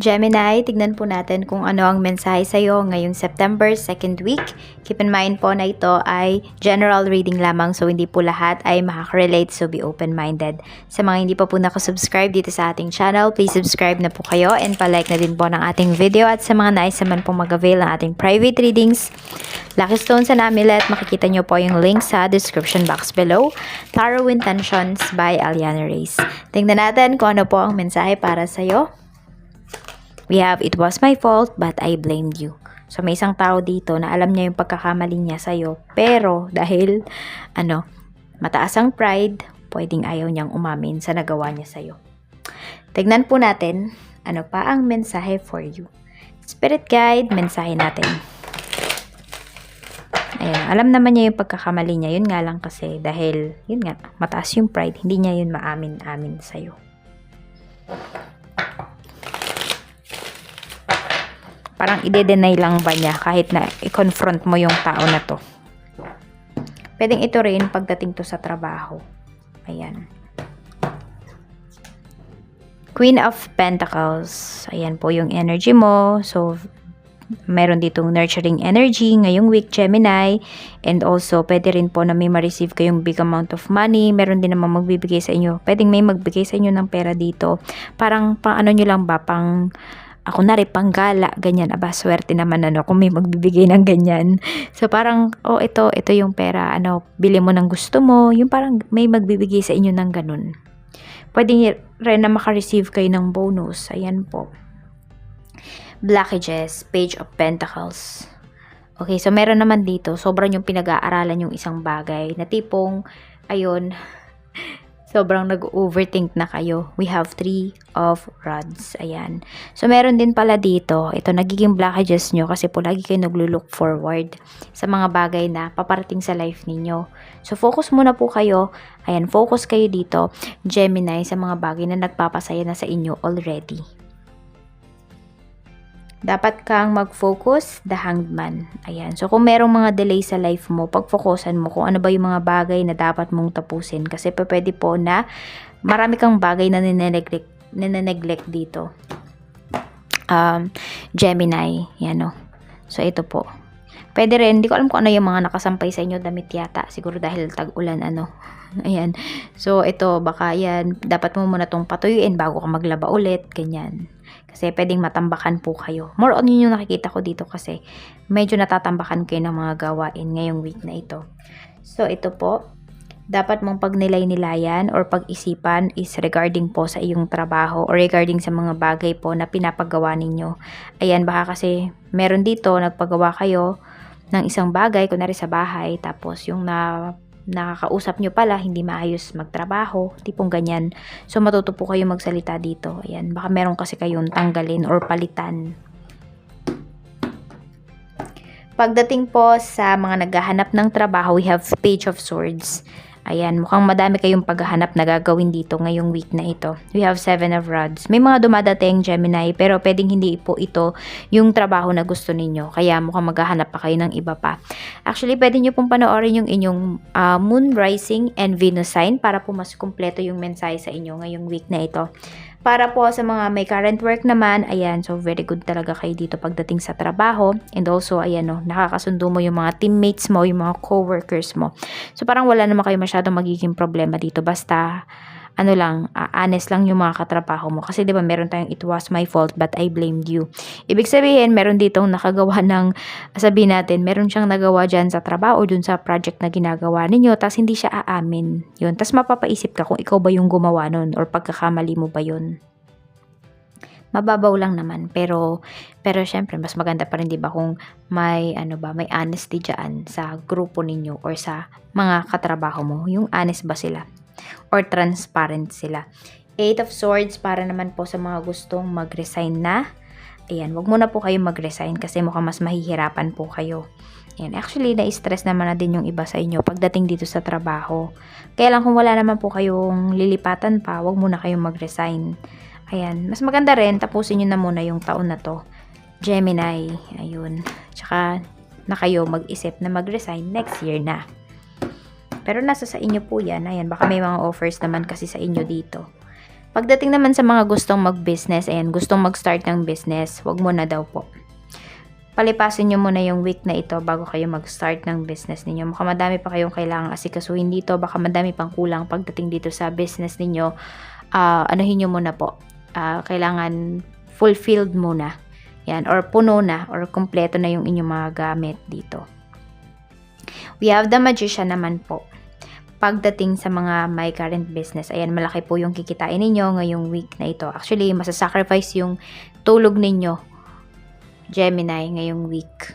Gemini, tignan po natin kung ano ang mensahe sa iyo ngayong September 2nd week. Keep in mind po na ito ay general reading lamang so hindi po lahat ay makaka-relate so be open-minded. Sa mga hindi pa po nakasubscribe dito sa ating channel, please subscribe na po kayo and palike na din po ng ating video at sa mga nais naman po mag-avail ng ating private readings, Lucky Stones and Amulet, makikita nyo po yung link sa description box below. Tarot Intentions by Aliana Reyes. Tingnan natin kung ano po ang mensahe para sa iyo. We have, it was my fault, but I blamed you. So, may isang tao dito na alam niya yung pagkakamali niya sa'yo. Pero, dahil, ano, mataas ang pride, pwedeng ayaw niyang umamin sa nagawa niya sa'yo. Tignan po natin, ano pa ang mensahe for you. Spirit guide, mensahe natin. Ayan, alam naman niya yung pagkakamali niya. Yun nga lang kasi, dahil, yun nga, mataas yung pride, hindi niya yun maamin-amin sa'yo. Parang ide-deny lang ba niya kahit na i-confront mo yung tao na to. Pwedeng ito rin pagdating to sa trabaho. Ayan. Queen of Pentacles. Ayan po yung energy mo. So, meron ditong nurturing energy ngayong week, Gemini. And also, pwede rin po na may ma-receive kayong big amount of money. Meron din naman magbibigay sa inyo. Pwedeng may magbigay sa inyo ng pera dito. Parang, pang ano nyo lang ba, pang ako na rin panggala, ganyan, aba, swerte naman ano, kung may magbibigay ng ganyan. So, parang, oh, ito, ito yung pera, ano, bili mo ng gusto mo, yung parang may magbibigay sa inyo ng ganun. Pwede rin na makareceive kayo ng bonus, ayan po. Blockages, Page of Pentacles. Okay, so meron naman dito, sobrang yung pinag-aaralan yung isang bagay, na tipong, ayun, sobrang nag-overthink na kayo. We have three of rods. Ayan. So, meron din pala dito, ito, nagiging blockages nyo kasi po lagi kayo naglo-look forward sa mga bagay na paparating sa life ninyo. So, focus muna po kayo. Ayan, focus kayo dito, Gemini, sa mga bagay na nagpapasaya na sa inyo already. Dapat kang mag-focus, the hanged man. Ayan. So, kung merong mga delay sa life mo, pag-focusan mo kung ano ba yung mga bagay na dapat mong tapusin. Kasi pwede po na marami kang bagay na nineneglect, nineneglect dito. Um, Gemini. Yan o. So, ito po. Pwede rin, hindi ko alam kung ano yung mga nakasampay sa inyo, damit yata. Siguro dahil tag-ulan, ano. Ayan. So, ito, baka yan, dapat mo muna tong patuyuin bago ka maglaba ulit. Ganyan. Kasi pwedeng matambakan po kayo. More on yun yung nakikita ko dito kasi medyo natatambakan kayo ng mga gawain ngayong week na ito. So, ito po, dapat mong pagnilay-nilayan or pag-isipan is regarding po sa iyong trabaho or regarding sa mga bagay po na pinapagawa ninyo. Ayan, baka kasi meron dito, nagpagawa kayo ng isang bagay, kunwari sa bahay, tapos yung na nakakausap nyo pala, hindi maayos magtrabaho, tipong ganyan. So, matuto po kayo magsalita dito. Ayan, baka meron kasi kayong tanggalin or palitan. Pagdating po sa mga naghahanap ng trabaho, we have Page of Swords. Ayan, mukhang madami kayong paghahanap na gagawin dito ngayong week na ito. We have Seven of Rods. May mga dumadating Gemini, pero pwedeng hindi po ito yung trabaho na gusto ninyo. Kaya mukhang maghahanap pa kayo ng iba pa. Actually, pwede nyo pong panoorin yung inyong uh, Moon Rising and Venus sign para po mas kumpleto yung mensahe sa inyo ngayong week na ito. Para po sa mga may current work naman, ayan, so very good talaga kayo dito pagdating sa trabaho. And also, ayan no, nakakasundo mo yung mga teammates mo, yung mga co-workers mo. So parang wala naman kayo masyadong magiging problema dito. Basta, ano lang, uh, honest lang yung mga katrabaho mo. Kasi 'di ba meron tayong it was my fault but I blamed you. Ibig sabihin, meron ditong nakagawa ng sabihin natin, meron siyang nagawa diyan sa trabaho dun sa project na ginagawa ninyo, tapos hindi siya aamin. Yun, tapos mapapaisip ka kung ikaw ba yung gumawa nun or pagkakamali mo ba yun mababaw lang naman pero pero syempre mas maganda pa rin 'di ba kung may ano ba may honesty diyan sa grupo ninyo or sa mga katrabaho mo yung honest ba sila or transparent sila. Eight of Swords para naman po sa mga gustong mag-resign na. Ayan, wag muna po kayo mag-resign kasi mukhang mas mahihirapan po kayo. Ayan, actually, na-stress naman na din yung iba sa inyo pagdating dito sa trabaho. Kaya lang kung wala naman po kayong lilipatan pa, wag muna kayong mag-resign. Ayan, mas maganda rin, tapusin nyo na muna yung taon na to. Gemini, ayun. Tsaka na kayo mag-isip na mag-resign next year na. Pero nasa sa inyo po yan. Ayan, baka may mga offers naman kasi sa inyo dito. Pagdating naman sa mga gustong mag-business, ayan, gustong mag-start ng business, wag mo na daw po. Palipasin nyo muna yung week na ito bago kayo mag-start ng business ninyo. Baka madami pa kayong kailangang asikasuhin dito, baka madami pang kulang pagdating dito sa business ninyo. Ah, anuhin nyo muna po. Ah, kailangan fulfilled muna. Yan, or puno na, or kompleto na yung inyong mga gamit dito. We have the magician naman po pagdating sa mga may current business, ayan, malaki po yung kikitain ninyo ngayong week na ito. Actually, masasacrifice yung tulog ninyo, Gemini, ngayong week.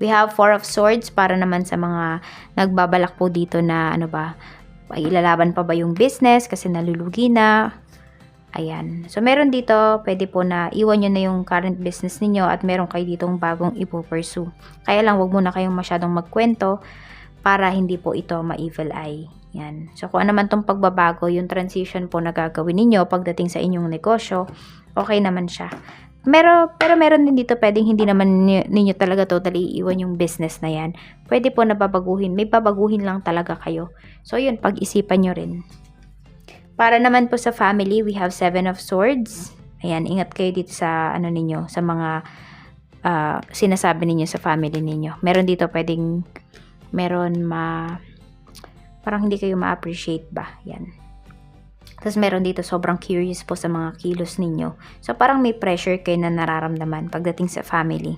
We have Four of Swords para naman sa mga nagbabalak po dito na ano ba, ilalaban pa ba yung business kasi nalulugi na. Ayan. So, meron dito, pwede po na iwan nyo na yung current business ninyo at meron kayo ditong bagong ipo-pursue. Kaya lang, wag muna kayong masyadong magkwento para hindi po ito ma-evil eye. Yan. So, kung ano man tong pagbabago, yung transition po na gagawin ninyo pagdating sa inyong negosyo, okay naman siya. Pero, pero meron din dito pwedeng hindi naman ninyo, ninyo talaga totally iiwan yung business na yan. Pwede po na babaguhin. May babaguhin lang talaga kayo. So, yun, pag-isipan nyo rin. Para naman po sa family, we have Seven of Swords. Ayan, ingat kayo dito sa ano ninyo, sa mga ah, sinasabi ninyo sa family ninyo. Meron dito pwedeng meron ma parang hindi kayo ma-appreciate ba yan tapos meron dito sobrang curious po sa mga kilos ninyo so parang may pressure kayo na nararamdaman pagdating sa family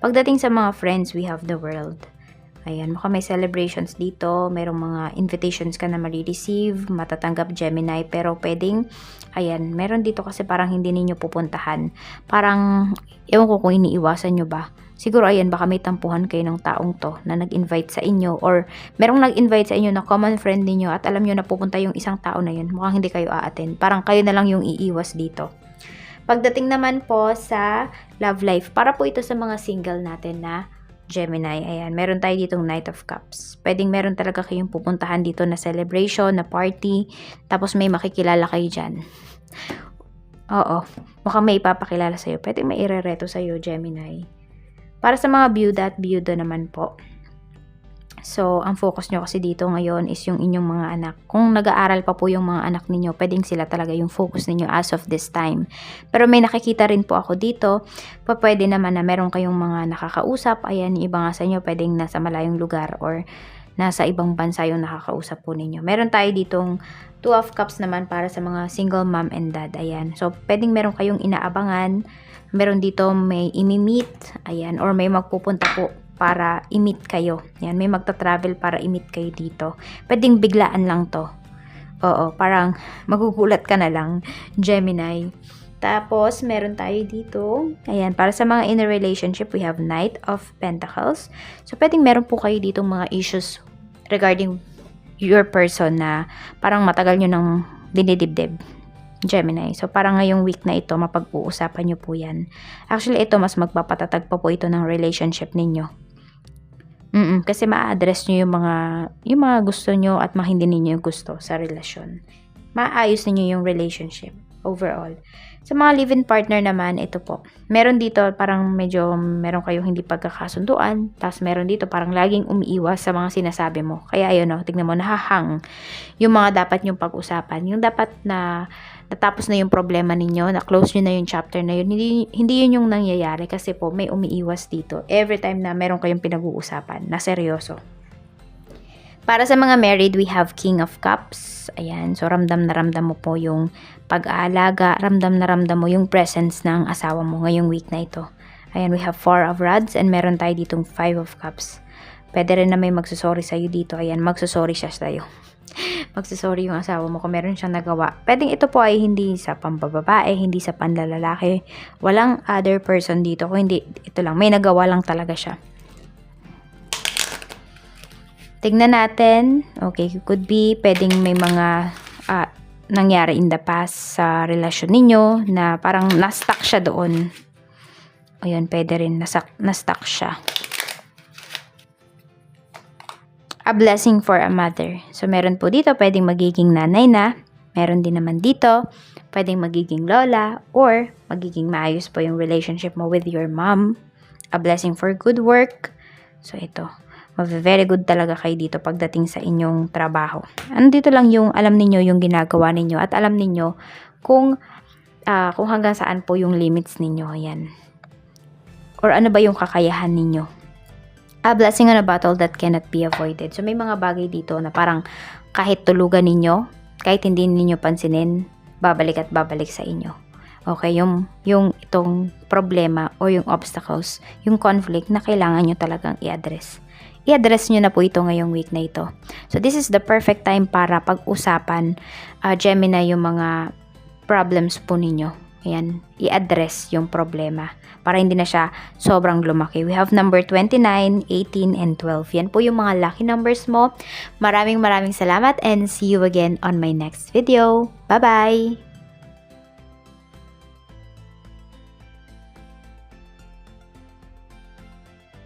pagdating sa mga friends we have the world Ayan, mukhang may celebrations dito. Merong mga invitations ka na marireceive, matatanggap Gemini, pero pwedeng, ayan, meron dito kasi parang hindi ninyo pupuntahan. Parang, ewan ko kung iniiwasan nyo ba. Siguro, ayan, baka may tampuhan kayo ng taong to na nag-invite sa inyo or merong nag-invite sa inyo na common friend ninyo at alam nyo na pupunta yung isang tao na yun. Mukhang hindi kayo a-attend. Parang kayo na lang yung iiwas dito. Pagdating naman po sa love life, para po ito sa mga single natin na Gemini. Ayan, meron tayo ditong Knight of Cups. Pwedeng meron talaga kayong pupuntahan dito na celebration, na party, tapos may makikilala kayo dyan. Oo, mukhang may ipapakilala sa'yo. Pwedeng may irereto sa'yo, Gemini. Para sa mga byuda at byuda naman po, So, ang focus nyo kasi dito ngayon is yung inyong mga anak. Kung nag-aaral pa po yung mga anak ninyo, pwedeng sila talaga yung focus ninyo as of this time. Pero may nakikita rin po ako dito, pa pwede naman na meron kayong mga nakakausap. Ayan, iba nga sa inyo, pwedeng nasa malayong lugar or nasa ibang bansa yung nakakausap po ninyo. Meron tayo ditong two of cups naman para sa mga single mom and dad. Ayan. So, pwedeng meron kayong inaabangan. Meron dito may imi-meet. Ayan. Or may magpupunta po para i-meet kayo. Yan, may magta-travel para i-meet kayo dito. Pwedeng biglaan lang to. Oo, parang magugulat ka na lang, Gemini. Tapos, meron tayo dito. Ayan, para sa mga in a relationship, we have Knight of Pentacles. So, pwedeng meron po kayo dito mga issues regarding your person na parang matagal nyo nang dinidibdib. Gemini. So, parang ngayong week na ito, mapag-uusapan nyo po yan. Actually, ito, mas magpapatatag pa po ito ng relationship ninyo. Mm kasi ma-address nyo yung mga, yung mga gusto nyo at mga hindi ninyo gusto sa relasyon. Maayos ninyo yung relationship overall. Sa mga live-in partner naman, ito po. Meron dito parang medyo meron kayong hindi pagkakasunduan. Tapos meron dito parang laging umiiwas sa mga sinasabi mo. Kaya ayun, no, tignan mo, nahahang yung mga dapat yung pag-usapan. Yung dapat na natapos na yung problema ninyo, na-close nyo na yung chapter na yun. Hindi, hindi yun yung nangyayari kasi po may umiiwas dito. Every time na meron kayong pinag-uusapan na seryoso. Para sa mga married, we have King of Cups. Ayan, so ramdam na ramdam mo po yung pag-aalaga, ramdam na ramdam mo yung presence ng asawa mo ngayong week na ito. Ayan, we have Four of Rods and meron tayo ditong Five of Cups. Pwede rin na may magsusorry sa'yo dito. Ayan, magsusorry siya sa'yo. Magsusorry yung asawa mo kung meron siyang nagawa. Pwedeng ito po ay hindi sa pambababae, hindi sa panlalalaki. Walang other person dito. Kung hindi, ito lang. May nagawa lang talaga siya. Tignan natin. Okay, could be pwedeng may mga ah, nangyari in the past sa relasyon ninyo na parang na-stuck siya doon. Ayun, pwede rin nasak, na-stuck siya. A blessing for a mother. So, meron po dito pwedeng magiging nanay na. Meron din naman dito pwedeng magiging lola or magiging maayos po yung relationship mo with your mom. A blessing for good work. So, ito very good talaga kayo dito pagdating sa inyong trabaho. Ano dito lang yung alam ninyo yung ginagawa ninyo at alam ninyo kung ah, kung hanggang saan po yung limits ninyo. Ayan. Or ano ba yung kakayahan ninyo. A blessing on a battle that cannot be avoided. So, may mga bagay dito na parang kahit tulugan ninyo, kahit hindi ninyo pansinin, babalik at babalik sa inyo. Okay, yung, yung itong problema o yung obstacles, yung conflict na kailangan nyo talagang i-address. I-address nyo na po ito ngayong week na ito. So, this is the perfect time para pag-usapan, uh, Gemini, yung mga problems po ninyo. Ayan, i-address yung problema para hindi na siya sobrang lumaki. We have number 29, 18, and 12. Yan po yung mga lucky numbers mo. Maraming maraming salamat and see you again on my next video. Bye-bye!